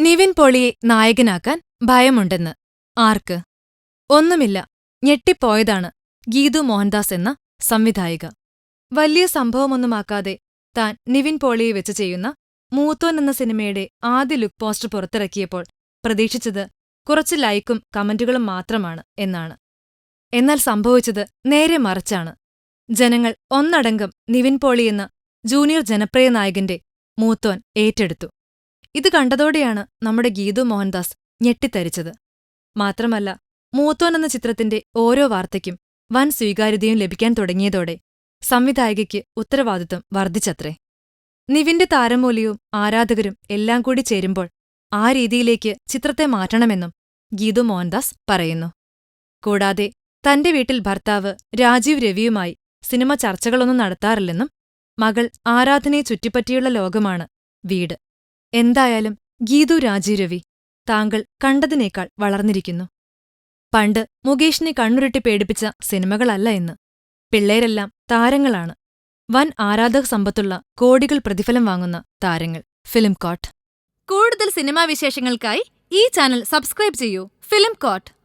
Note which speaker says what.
Speaker 1: നിവിൻ പോളിയെ നായകനാക്കാൻ ഭയമുണ്ടെന്ന്. ആർക്ക്? ഒന്നുമില്ല. ഞെട്ടിപ്പോയതാണ് ഗീതു മോഹൻദാസ് എന്ന സംവിധായിക. വലിയ സംഭവമൊന്നുമാക്കാതെ താൻ നിവിൻ പോളിയെ വെച്ച് ചെയ്യുന്ന മൂത്തോൻ എന്ന സിനിമയുടെ ആദ്യ ലുക്ക് പോസ്റ്റർ പുറത്തിറക്കിയപ്പോൾ പ്രതീക്ഷിച്ചത് കുറച്ച് ലൈക്കും കമന്റുകളും മാത്രമാണ് എന്നാണ്. എന്നാൽ സംഭവിച്ചത് നേരെ മറിച്ചാണ്. ജനങ്ങൾ ഒന്നടങ്കം നിവിൻ പോളിയെന്ന ജൂനിയർ ജനപ്രിയ നായകന്റെ മൂത്തോൻ ഏറ്റെടുത്തു. ഇത് കണ്ടതോടെയാണ് നമ്മുടെ ഗീതു മോഹൻദാസ് ഞെട്ടിത്തരിച്ചത്. മാത്രമല്ല മൂത്തോൻ എന്ന ചിത്രത്തിന്റെ ഓരോ വാർത്തയ്ക്കും വൻ സ്വീകാര്യതയും ലഭിക്കാൻ തുടങ്ങിയതോടെ സംവിധായികയ്ക്ക് ഉത്തരവാദിത്വം വർദ്ധിച്ചത്രേ. നിവിന്റെ താരമൂല്യവും ആരാധകരും എല്ലാം കൂടി ചേരുമ്പോൾ ആ രീതിയിലേക്ക് ചിത്രത്തെ മാറ്റണമെന്നും ഗീതു മോഹൻദാസ് പറയുന്നു. കൂടാതെ തന്റെ വീട്ടിൽ ഭർത്താവ് രാജീവ് രവിയുമായി സിനിമ ചർച്ചകളൊന്നും നടത്താറില്ലെന്നും മകൾ ആരാധനയെ ചുറ്റിപ്പറ്റിയുള്ള ലോകമാണ് വീട്. എന്തായാലും ഗീതു രാജീരവി താങ്കൾ കണ്ടതിനേക്കാൾ വളർന്നിരിക്കുന്നു. പണ്ട് മുകേഷിനെ കണ്ണുരുട്ടി പേടിപ്പിച്ച സിനിമകളല്ല ഇന്ന്. പിള്ളേരെല്ലാം താരങ്ങളാണ്. വൻ ആരാധക സമ്പത്തുള്ള കോടികൾ പ്രതിഫലം വാങ്ങുന്ന താരങ്ങൾ. Film coat. കൂടുതൽ സിനിമാ വിശേഷങ്ങൾക്കായി ഈ ചാനൽ സബ്സ്ക്രൈബ് ചെയ്യൂ. Film coat.